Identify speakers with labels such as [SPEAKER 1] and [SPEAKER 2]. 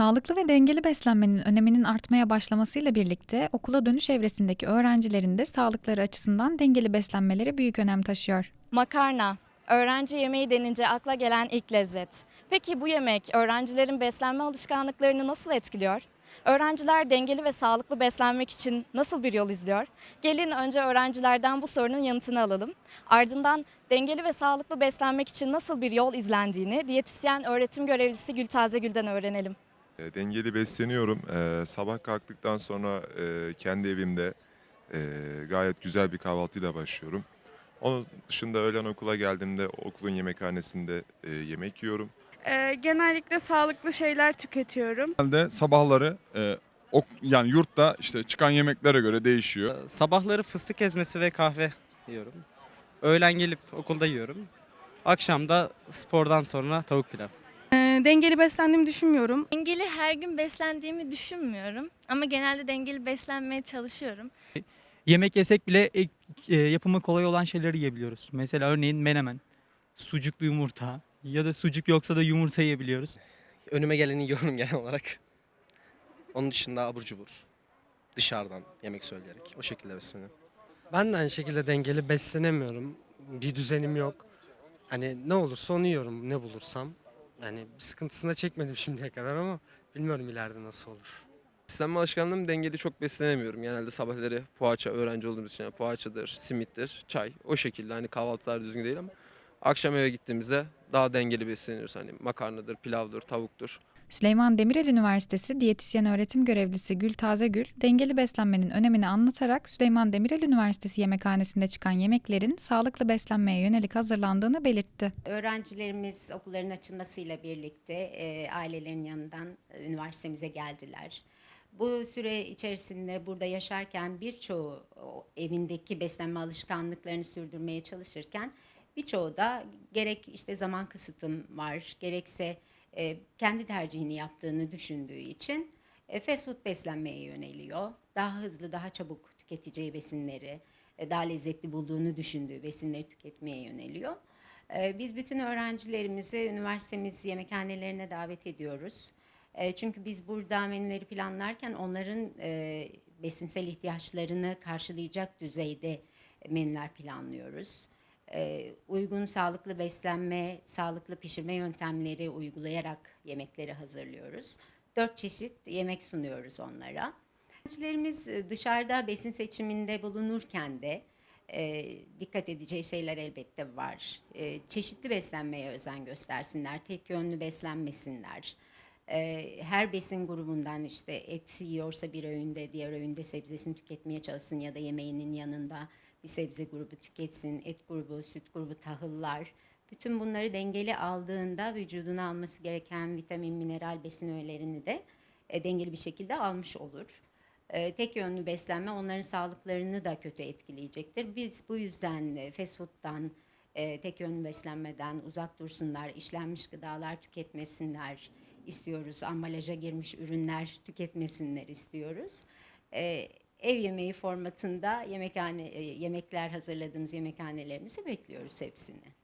[SPEAKER 1] Sağlıklı ve dengeli beslenmenin öneminin artmaya başlamasıyla birlikte okula dönüş evresindeki öğrencilerin de sağlıkları açısından dengeli beslenmeleri büyük önem taşıyor.
[SPEAKER 2] Makarna. Öğrenci yemeği denince akla gelen ilk lezzet. Peki bu yemek öğrencilerin beslenme alışkanlıklarını nasıl etkiliyor? Öğrenciler dengeli ve sağlıklı beslenmek için nasıl bir yol izliyor? Gelin önce öğrencilerden bu sorunun yanıtını alalım. Ardından dengeli ve sağlıklı beslenmek için nasıl bir yol izlendiğini diyetisyen öğretim görevlisi Gültaze Gül'den öğrenelim.
[SPEAKER 3] E, Dengeli besleniyorum. E, sabah kalktıktan sonra e, kendi evimde e, gayet güzel bir kahvaltıyla başlıyorum. Onun dışında öğlen okula geldiğimde okulun yemekhanesinde e, yemek yiyorum.
[SPEAKER 4] Ee, genellikle sağlıklı şeyler tüketiyorum.
[SPEAKER 5] Genelde sabahları e, ok, yani yurtta işte çıkan yemeklere göre değişiyor.
[SPEAKER 6] Sabahları fıstık ezmesi ve kahve yiyorum. Öğlen gelip okulda yiyorum. Akşam da spordan sonra tavuk pilav.
[SPEAKER 4] Dengeli beslendiğimi düşünmüyorum.
[SPEAKER 7] Dengeli her gün beslendiğimi düşünmüyorum ama genelde dengeli beslenmeye çalışıyorum.
[SPEAKER 8] Yemek yesek bile ek- e, yapımı kolay olan şeyleri yiyebiliyoruz. Mesela örneğin menemen, sucuklu yumurta ya da sucuk yoksa da yumurta yiyebiliyoruz.
[SPEAKER 9] Önüme geleni yiyorum genel olarak. Onun dışında abur cubur. Dışarıdan yemek söyleyerek. O şekilde besleniyorum.
[SPEAKER 10] Ben de aynı şekilde dengeli beslenemiyorum. Bir düzenim yok. Hani ne olursa onu yiyorum, ne bulursam. Yani bir sıkıntısını da çekmedim şimdiye kadar ama bilmiyorum ileride nasıl olur.
[SPEAKER 11] Beslenme alışkanlığım dengeli çok beslenemiyorum. Genelde sabahları poğaça öğrenci olduğumuz için yani poğaçadır, simittir, çay. O şekilde hani kahvaltılar düzgün değil ama akşam eve gittiğimizde daha dengeli besleniyoruz. Hani makarnadır, pilavdır, tavuktur.
[SPEAKER 1] Süleyman Demirel Üniversitesi diyetisyen öğretim görevlisi Gül Tazegül, dengeli beslenmenin önemini anlatarak Süleyman Demirel Üniversitesi yemekhanesinde çıkan yemeklerin sağlıklı beslenmeye yönelik hazırlandığını belirtti.
[SPEAKER 12] Öğrencilerimiz okulların açılmasıyla birlikte e, ailelerin yanından e, üniversitemize geldiler. Bu süre içerisinde burada yaşarken birçoğu evindeki beslenme alışkanlıklarını sürdürmeye çalışırken birçoğu da gerek işte zaman kısıtım var gerekse e, kendi tercihini yaptığını düşündüğü için e, fast food beslenmeye yöneliyor. Daha hızlı, daha çabuk tüketeceği besinleri, e, daha lezzetli bulduğunu düşündüğü besinleri tüketmeye yöneliyor. Ee, Biz bütün öğrencilerimizi üniversitemiz yemekhanelerine davet ediyoruz. Ee, Çünkü biz burada menüleri planlarken onların e, besinsel ihtiyaçlarını karşılayacak düzeyde menüler planlıyoruz. Ee, Uygun sağlıklı beslenme, sağlıklı pişirme yöntemleri uygulayarak yemekleri hazırlıyoruz. Dört çeşit yemek sunuyoruz onlara. Öğrencilerimiz e, dışarıda besin seçiminde bulunurken de e, dikkat edeceği şeyler elbette var. E, çeşitli beslenmeye özen göstersinler, tek yönlü beslenmesinler. Her besin grubundan işte et yiyorsa bir öğünde, diğer öğünde sebzesini tüketmeye çalışsın ya da yemeğinin yanında bir sebze grubu tüketsin, et grubu, süt grubu, tahıllar. Bütün bunları dengeli aldığında vücuduna alması gereken vitamin, mineral besin öğelerini de e, dengeli bir şekilde almış olur. Tek yönlü beslenme onların sağlıklarını da kötü etkileyecektir. Biz bu yüzden e, fast food'dan, e, tek yönlü beslenmeden uzak dursunlar, işlenmiş gıdalar tüketmesinler istiyoruz. Ambalaja girmiş ürünler tüketmesinler istiyoruz. E, ev yemeği formatında yemekhane e, yemekler hazırladığımız yemekhanelerimizi bekliyoruz hepsini.